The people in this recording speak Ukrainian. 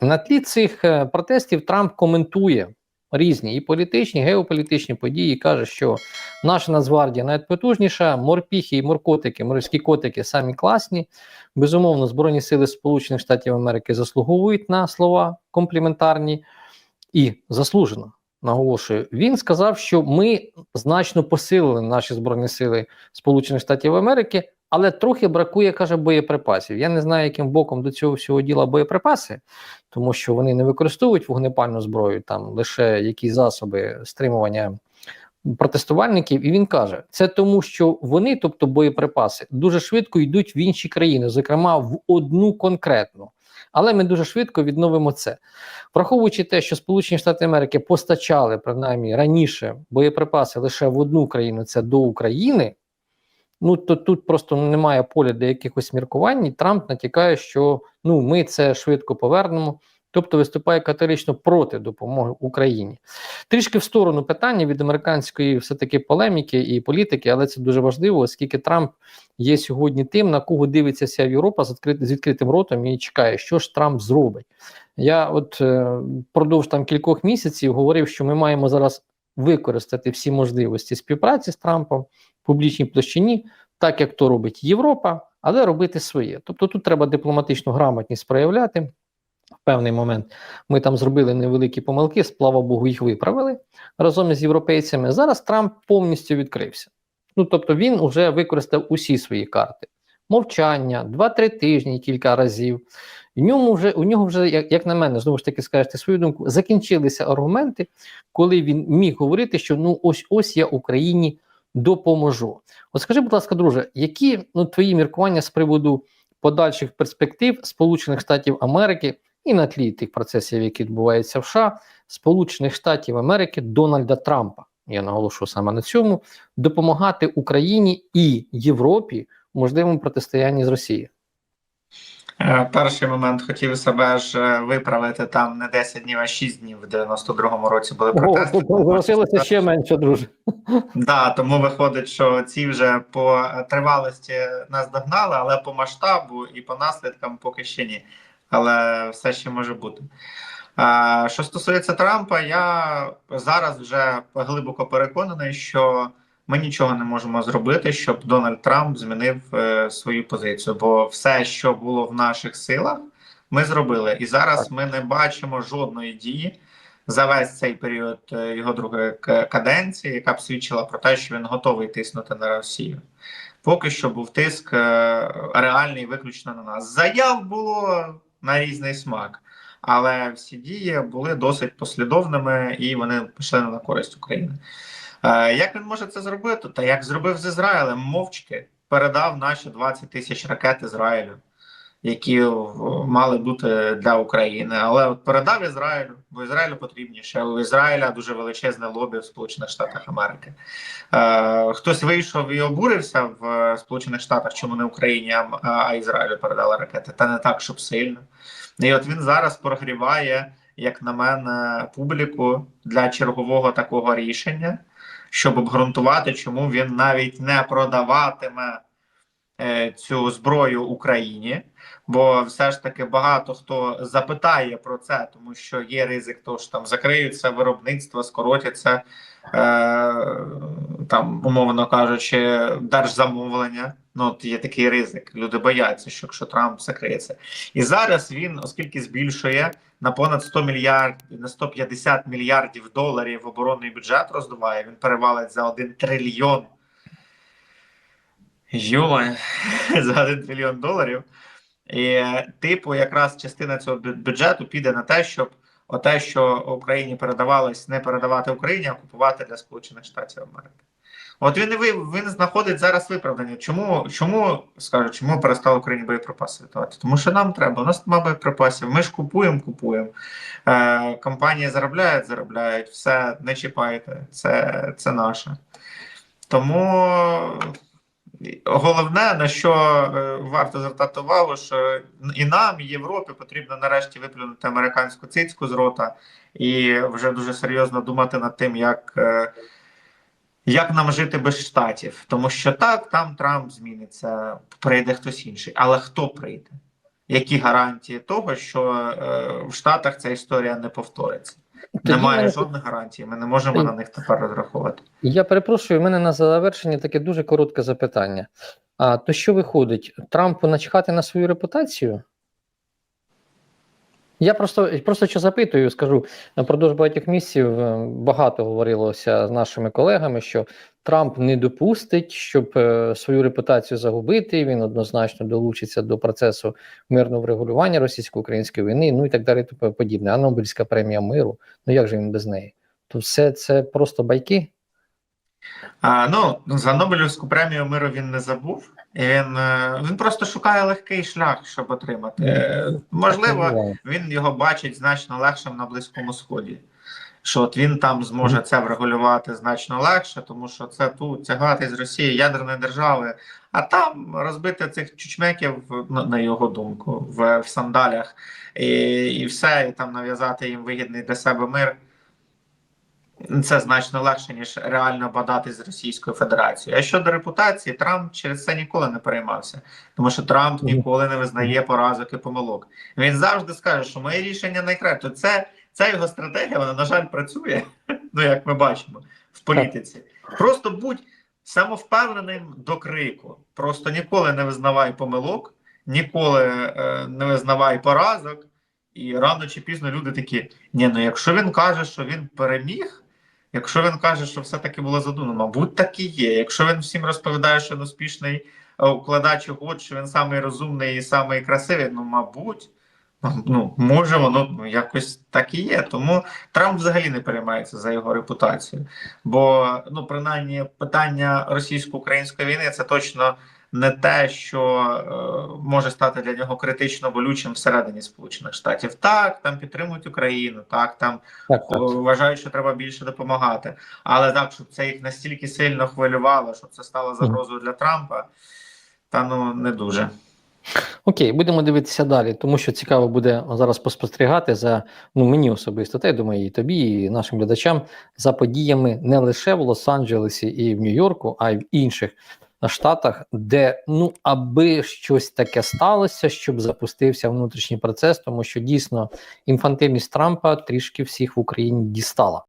На тлі цих е, протестів Трамп коментує різні і політичні, і геополітичні події. і каже, що наша Нацгвардія навіть потужніша, морпіхи і моркотики, морські котики самі класні. Безумовно, Збройні сили Сполучених Штатів Америки заслуговують на слова компліментарні і заслужено. Наголошую, він сказав, що ми значно посилили наші збройні сили Сполучених Штатів Америки, але трохи бракує, каже, боєприпасів. Я не знаю, яким боком до цього всього діла боєприпаси, тому що вони не використовують вогнепальну зброю, там лише якісь засоби стримування протестувальників. І він каже: це тому, що вони, тобто боєприпаси, дуже швидко йдуть в інші країни, зокрема в одну конкретну. Але ми дуже швидко відновимо це, враховуючи те, що Сполучені Штати Америки постачали принаймні раніше боєприпаси лише в одну країну, це до України. Ну то тут просто немає поля для якихось міркувань. Трамп натякає, що ну ми це швидко повернемо, тобто виступає категорично проти допомоги Україні. Трішки в сторону питання від американської все-таки полеміки і політики, але це дуже важливо, оскільки Трамп є сьогодні тим, на кого дивиться вся Європа з, відкрит, з відкритим ротом і чекає, що ж Трамп зробить. Я от е, впродовж там кількох місяців говорив, що ми маємо зараз використати всі можливості співпраці з Трампом в публічній площині, так як то робить Європа, але робити своє. Тобто тут треба дипломатичну грамотність проявляти. В певний момент ми там зробили невеликі помилки, слава Богу, їх виправили разом із європейцями. Зараз Трамп повністю відкрився. Ну тобто він вже використав усі свої карти. Мовчання, 2-3 тижні кілька разів. В ньому вже, У нього вже, як, як на мене, знову ж таки скажете свою думку, закінчилися аргументи, коли він міг говорити, що ну ось ось я Україні допоможу. От скажи, будь ласка, друже, які ну, твої міркування з приводу подальших перспектив Сполучених Штатів Америки і на тлі тих процесів, які відбуваються в США, Сполучених Штатів Америки Дональда Трампа? Я наголошую саме на цьому, допомагати Україні і Європі в можливому протистоянні з Росією. Е, перший момент хотів себе ж е, виправити там не 10 днів, а 6 днів в 92-му році були протести. О, ще менше, друже. Да, тому виходить, що ці вже по тривалості нас догнали, але по масштабу і по наслідкам поки ще ні. Але все ще може бути. Що стосується Трампа, я зараз вже глибоко переконаний, що ми нічого не можемо зробити, щоб Дональд Трамп змінив е, свою позицію. Бо все, що було в наших силах, ми зробили. І зараз ми не бачимо жодної дії за весь цей період е, його другої каденції, яка б свідчила про те, що він готовий тиснути на Росію. Поки що був тиск е, реальний виключно на нас. Заяв було на різний смак. Але всі дії були досить послідовними і вони пішли на користь України. Е, як він може це зробити? Та як зробив з Ізраїлем, мовчки передав наші 20 тисяч ракет Ізраїлю, які мали бути для України. Але от передав Ізраїлю, бо Ізраїлю потрібніше. У Ізраїля дуже величезне лобі в Сполучених Штатах Америки. Е, Хтось вийшов і обурився в Сполучених Штатах, чому не Україні, а Ізраїлю передали ракети. Та не так, щоб сильно. І от він зараз прогріває, як на мене, публіку для чергового такого рішення щоб обґрунтувати, чому він навіть не продаватиме е, цю зброю Україні. Бо все ж таки багато хто запитає про це, тому що є ризик, то що там закриються виробництва, скоротяться е, там, умовно кажучи, держзамовлення. Ну, от є такий ризик. Люди бояться, що якщо Трамп закриється, і зараз він, оскільки збільшує на понад 100 мільярдів на 150 мільярдів доларів оборонний бюджет роздуває, він перевалить за 1 трильйон. Йома, за 1 трильйон доларів. І, типу, якраз частина цього бюджету піде на те, щоб оте, що Україні передавалось, не передавати Україні, а купувати для Сполучених Штатів Америки. От він він знаходить зараз виправдання. Чому чому скажу, чому перестав Україні боєприпаси віддавати? Тому що нам треба. У нас немає боєприпасів. Ми ж купуємо, купуємо. Е, Компанії заробляють, заробляють. Все не чіпайте. Це, Це наше. Тому. Головне, на що е, варто звертати увагу, що і нам, і Європі потрібно нарешті виплюнути американську цицьку з рота і вже дуже серйозно думати над тим, як е, як нам жити без штатів. Тому що так, там Трамп зміниться, прийде хтось інший. Але хто прийде? які гарантії того, що е, в Штатах ця історія не повториться. Тоді Немає мене- жодних гарантій. Ми не можемо на них тепер розраховувати. Я перепрошую, у мене на завершення таке дуже коротке запитання. А то що виходить? Трампу начхати на свою репутацію? Я просто, просто що запитую, скажу, напродовж багатьох місяців е, багато говорилося з нашими колегами, що Трамп не допустить, щоб е, свою репутацію загубити. Він однозначно долучиться до процесу мирного врегулювання російсько-української війни, ну і так далі, тому подібне. А Нобелівська премія миру, ну як же він без неї? То все це просто байки? А, ну, за Нобелівську премію миру він не забув. Він, е, він просто шукає легкий шлях, щоб отримати. Е, Можливо, він його бачить значно легшим на Близькому Сході. Що от він там зможе це врегулювати значно легше, тому що це тут тягати з Росії ядерної держави, а там розбити цих чучмеків, на його думку, в, в сандалях, і, і все, і там нав'язати їм вигідний для себе мир. Це значно легше, ніж реально бадати з Російською Федерацією. А щодо репутації, Трамп через це ніколи не переймався, тому що Трамп ніколи не визнає поразок і помилок. Він завжди скаже, що моє рішення найкраще. Це, це його стратегія, вона, на жаль, працює, ну як ми бачимо в політиці. Просто будь самовпевненим до крику. Просто ніколи не визнавай помилок, ніколи е, не визнавай поразок. І рано чи пізно люди такі: ні, ну якщо він каже, що він переміг. Якщо він каже, що все-таки було задумано, мабуть, так і є. Якщо він всім розповідає, що він успішний е, укладач угод, що він самий розумний і самий красивий, ну, мабуть, ну, може, воно ну, якось так і є. Тому Трамп взагалі не переймається за його репутацію. Бо, ну, принаймні, питання російсько-української війни це точно не те, що е, може стати для нього критично болючим всередині Сполучених Штатів. Так, там підтримують Україну, так, там Так, так. вважають, що треба більше допомагати. Але так, щоб це їх настільки сильно хвилювало, щоб це стало загрозою для Трампа, та ну не дуже. Окей, будемо дивитися далі, тому що цікаво буде зараз поспостерігати за ну мені особисто, та я думаю, і тобі, і нашим глядачам за подіями не лише в Лос-Анджелесі і в Нью-Йорку, а й в інших штатах, де ну аби щось таке сталося, щоб запустився внутрішній процес, тому що дійсно інфантильність Трампа трішки всіх в Україні дістала.